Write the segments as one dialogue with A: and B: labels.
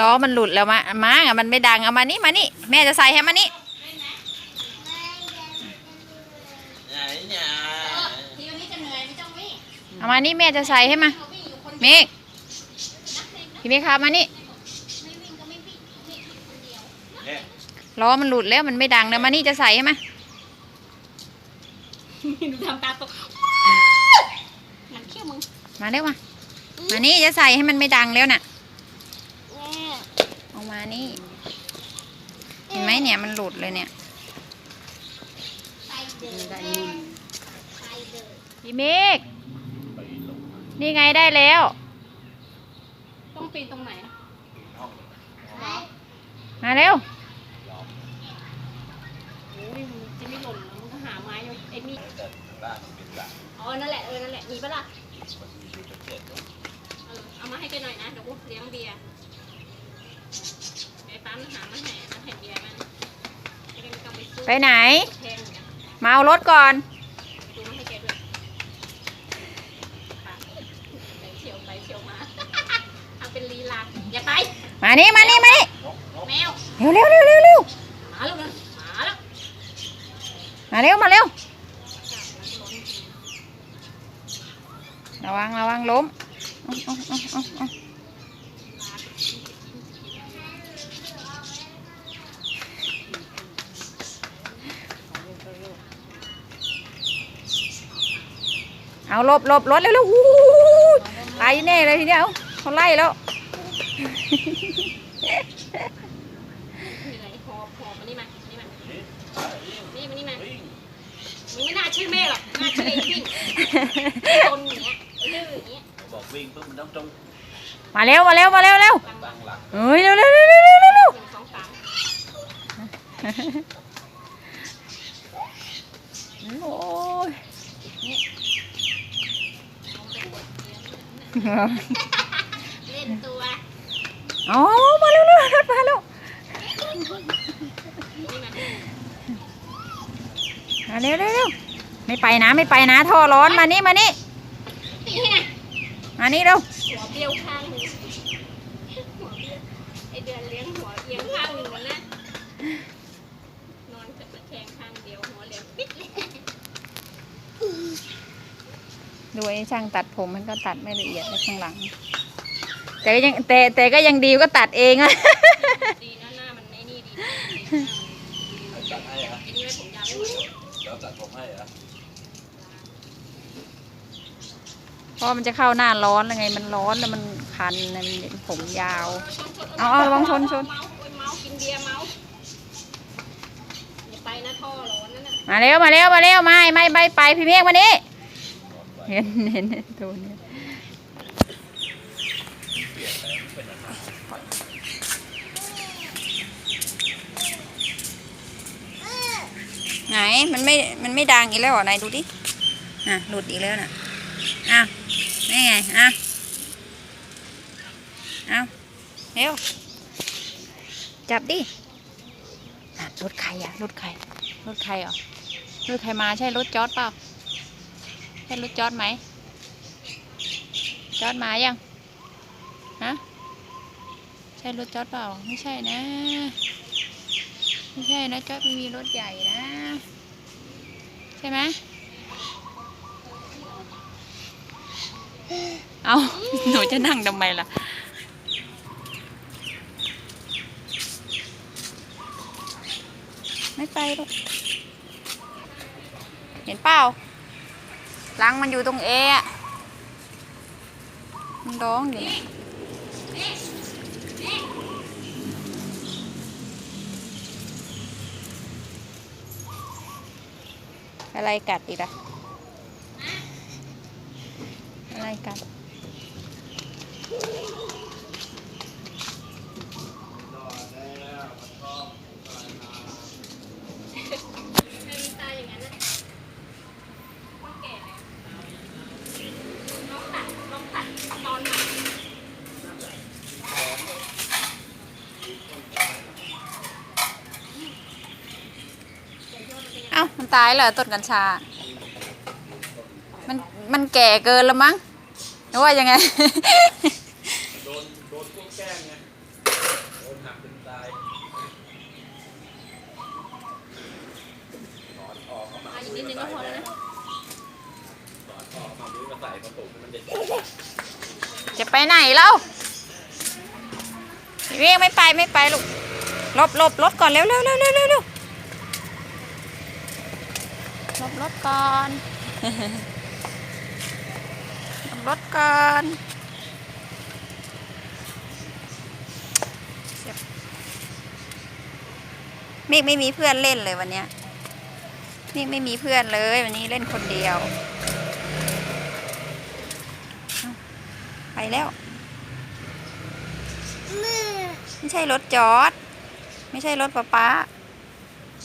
A: ล้อมันหลุดแล้วมามาอะมันไม่ดังเอามานี่มานี่แม่จะใส่ให้มานี่
B: ไหนเนี่ย
C: ทีวันนี้จะเหนื่อยไม่ต้องวิ่ง
A: เอามานี่แม่จะใส่ให้มา
C: เขาวิ่งอยู่คน
A: เมฆพี่เมฆครับมานี่
C: ไม่วิ่งก็ไม่วิ่งวิ่งคนเดียว
B: เนี่ย
A: ล้อมันหลุดแล้วมันไม่ดังแล้วมานี่จะใส่ให้มา
C: ดูทำตาตกหนังเขี้ยวมึง
A: มาเร็วมามานี่จะใส่ให้มันไม่ดังแล้วน่ะ
C: แม่
A: เอามา นี่ เห็นไหมเนี่ยมันหลุดเลยเนี่ย
C: ไปเดินไปเดิน
A: พี่เมฆนี่ไงได้แล้ว
C: ต้องปีนตรงไหน
A: มาเร็ว
C: โอ้ยมันจะไม่หล่นแล้วมึงก็หาไม้เอาไอ้นี่
B: แต่บ้านมันเป็นบ้าน
C: อ๋อ นั่นแหละ เออ นั่นแหละ มีปะล่ะ
B: มันมีอยู่ตะเกียบอยู่
C: เออเอามาให้แกหน่อยนะ เดี๋ยวกูเลี้ยงเบียร์ไอ้ ปั๊มหามาให้มาให้เบียร์มันจะได้ไม่ต้องไปซื้อ
A: ไปไหน
C: แพงอยู่นะ
A: มาเอารถก่อน
C: ดูมาให้แกด้วยค่ะไปเฉียวไปเฉียวมาทำเป็นลีลาอย่าไป
A: มานี่มานี่มานี่
B: นกนก
C: แมว
A: เร็วเร็วเร็วเร็วเร็ว
C: มาแล้วนะมาแล้ว
A: มาเร็วมาเร็วระวังระวังล้มเอาเอาเอาเอาเอา เอาลบลบรถเร็วเร็วอู้ไปแน่เลยทีเดียวเขาไล่แล้ว
C: เหนื่อยหอบหอบมานี่มานี่มานี่มานี่มามึงไม่น่าชื่อแม่หรอกน่าชื่อไอ้วิ่งคนอย่างเงี้ยดื้ออย่างเงี้ย
B: บอกวิ่งปุ๊บมันต้องตรง
A: มาเร็วมาเร็วมาเร็วเร็ว
C: ตั้ง
B: หลัก
A: เฮ้ยเร็วเร็วเร็วเร็วเร็ว
C: สองสาม
A: โอ้ย
C: เล่นตัว
A: อ๋อมาเร็วเร็วรถมาแล้ว
C: นี่มา
A: มาเร็วเร็วเร็วไม่ไปนะไม่ไปนะท่อร้อนมานี่มานี่
C: ตีไง
A: มานี่เร็ว
C: หัวเบี้ยวข้างหนึงหัวเบี้ยวไอเดือนเลี้ยงหัวเอียงข้างหนึ่งแล้วนะ ดู
A: ไอ้ช่างตัดผมมันก็ตัดไม่ละเอียดในข้างหลัง แต่ก็ยังแต่แต่ก็ยังดีก็ตัดเองอะ
C: ดีนะหน้ามันไอ้นี่ดีนะ
B: ให้ตัดให้เหรอ
C: ไอ้นี่ไว้ผมยาวไม่ไหว
B: เดี๋ยวตัดผมให้เหรอ
A: เพราะมันจะเข้าหน้าร้อนแล้วไงมันร้อนแล้วมันคันมันผมยาว เอาเอาระวังชนชน
C: เมาโอ้ยเมากินเบียร์เมาอย่าไปนะท่อร้อนนั่นน่ะ
A: มาเร็วมาเร็วมาเร็วไม่ไม่ไม่ไปพี่เมฆมานี่ เห็นเห็นตัวเนี้ยไหนมันไม่ มันไม่ดังอีกแล้วเหรอไหนดูดิ อะ หลุดอีกแล้วน่ะอ้าวนี่ไง อะเอาเร็ว จับดิอะรถใครอะรถใครรถใครเหรอรถใครมาใช่รถจอดเปล่า ใช่รถจอดไหม จอดมายัง ฮะ ใช่รถจอดเปล่า ไม่ใช่นะ ไม่ใช่นะจอดม่มีรถใหญ่นะ ใช่ไหมเอาหนูจะนั่งทำไมล่ะ ไม่ไปหรอกเห็นเปล่า รังมันอยู่ตรงเอะมันร้องอยู่อะไรกัดอีกอะอะไรกัด
C: ตายแล้วต้น
A: กัญชา มันมันแก่เกินแล้วมั้งหรือว่ายังไงจะไปไหนเล่าเรียกไม่ไปไม่ไปลูกลบลบลบก่อนเร็วเร็วเร็วเร็วเร็ว ลบรถก่อนหลบรถก่อนเมฆไม่มีเพื่อนเล่นเลยวันเนี้ยเมฆไม่มีเพื่อนเลยวันนี้เล่นคนเดียว ไปแล้ว ไม่ใช่รถจอด ไม่ใช่รถป้าป้า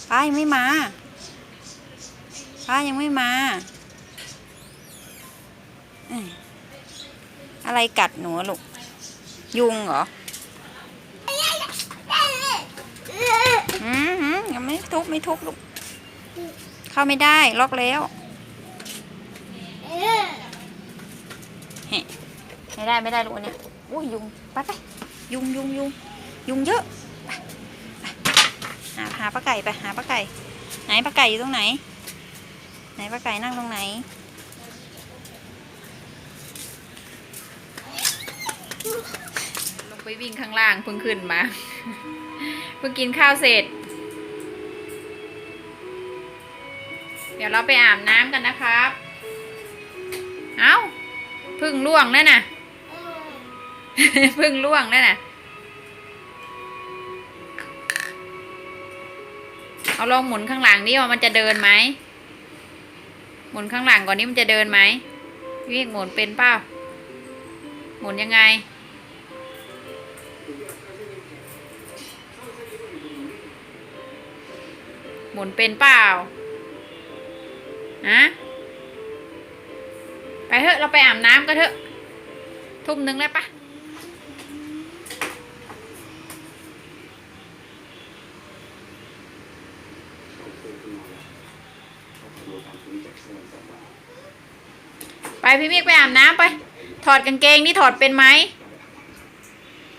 A: ไป้ไม่มา ป้ายังไม่มา อะไรกัดหนูลูก ยุงเหรออืมหืมยังไม่ทุบไม่ทุบลูก เข้าไม่ได้ ล็อกแล้วไม่ได้ไม่ได้ลูกเนี้ยอุ้ยยุงไปไปยุงยุงยุงยุงเยอะหาหาปลาไก่ไปหาปลาไก่ ไหนปลาไก่อยู่ตรงไหน ไหนปลาไก่นั่งตรงไหน ลงไปวิ่งข้างล่างเพิ่งขึ้นมา เพิ่งกินข้าวเสร็จ เดี๋ยวเราไปอาบน้ำกันนะครับ เอ้าพึ่งล่วงแล้วน่ะพึ่งล่วงแล้วน่ะ เอาลองหมุนข้างหลังนี่ว่ามันจะเดินไหม หมุนข้างหลังก่อนนี้มันจะเดินไหมวิ่งหมุนเป็นเปล่าหมุนยังไง หมุนเป็นเปล่าฮะไปเถอะเราไปอาบน้ำก็เถอะ ทุ่มหนึ่งแล้วปะ พี่มิกไปอาบน้ำไป ถอดกางเกงนี่ถอดเป็นไหม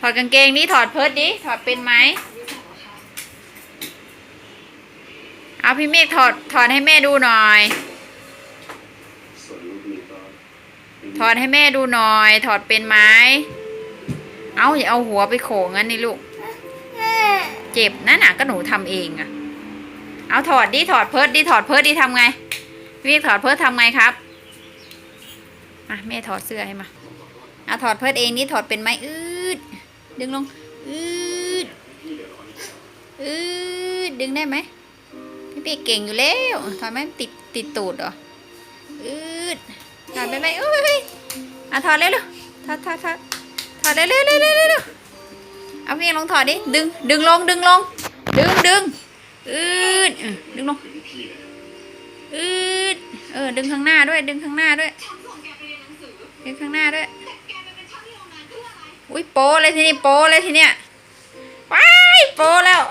A: ถอดกางเกงนี่ถอดเพิร์ดดิถอดเป็นไหม เอาพี่เมฆถอดถอดให้แม่ดูหน่อย ถอดให้แม่ดูหน่อย ถอดเป็นไหม เอาอย่าเอาหัวไปโขงงั้นนี่ลูก เจ็บนั่นน่ะก็หนูทำเองอะเอาถอดดิถอดเพิร์ดดิถอดเพิร์ดดิทำไงพี่เมฆถอดเพิร์ดทำไงครับ อะแม่ถอดเสื้อให้มาเอาถอดเพิร์ดเองนี่ถอดเป็นไหมอืดดึงลงอืดอืดดึงได้ไหมพี่ปีเก่งอยู่แล้วทำไมติดติดตูดเหรออืดถอดไปไหมอุ้ยอะถอดเร็วเร็วถอดถอดถอดถอดเร็วเร็วเร็วเร็วเร็วเอาพี่ลองถอดดิดึงดึงลงดึงลงดึงดึงอืดดึงลงอืดเออดึงข้างหน้าด้วยดึงข้างหน้าด้วย ปเลยทีนี้โปเลยทีเนี้ยว้ายโปแล้ว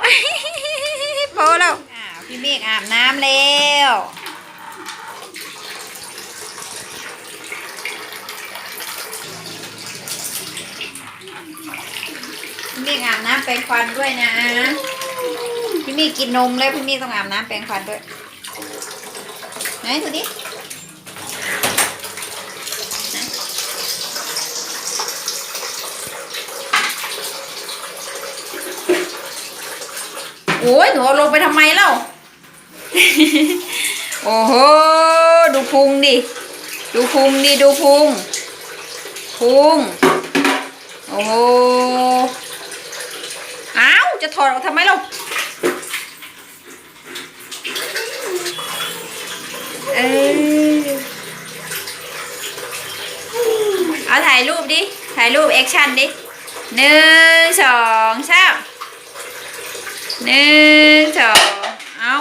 A: โปแล้วอ้าวพี่เมฆอาบน้ำแล้วพี่เมฆอาบน้ำแปรงฟันด้วยนะพี่เมฆกินนมแล้วพี่เมฆต้องอาบน้ำแปรงฟันด้วยไหนดูดิ อ้ยหนูเอาลงไปทำไมเล่า โอ้โห ดูพุงดิ ดูพุงดิ ดูพุง พุง โอ้โหอ้าวจะถอดออกทำไมเล่า เออเอาถ่ายรูปดิ ถ่ายรูปแอคชั่นดิหนึ่งสองสาม หนึ่งสองเอา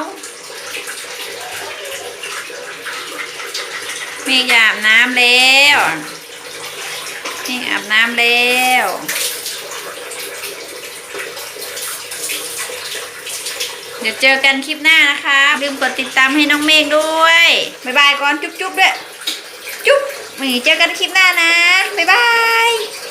A: เมฆอาบน้ำแล้วเมฆอาบน้ำแล้วเดี๋ยวเจอกันคลิปหน้านะคะลืมกดติดตามให้น้องเมฆด้วย บ๊ายบายก่อน จุ๊บๆด้วย จุ๊บมีเจอกันคลิปหน้านะ บ๊ายบาย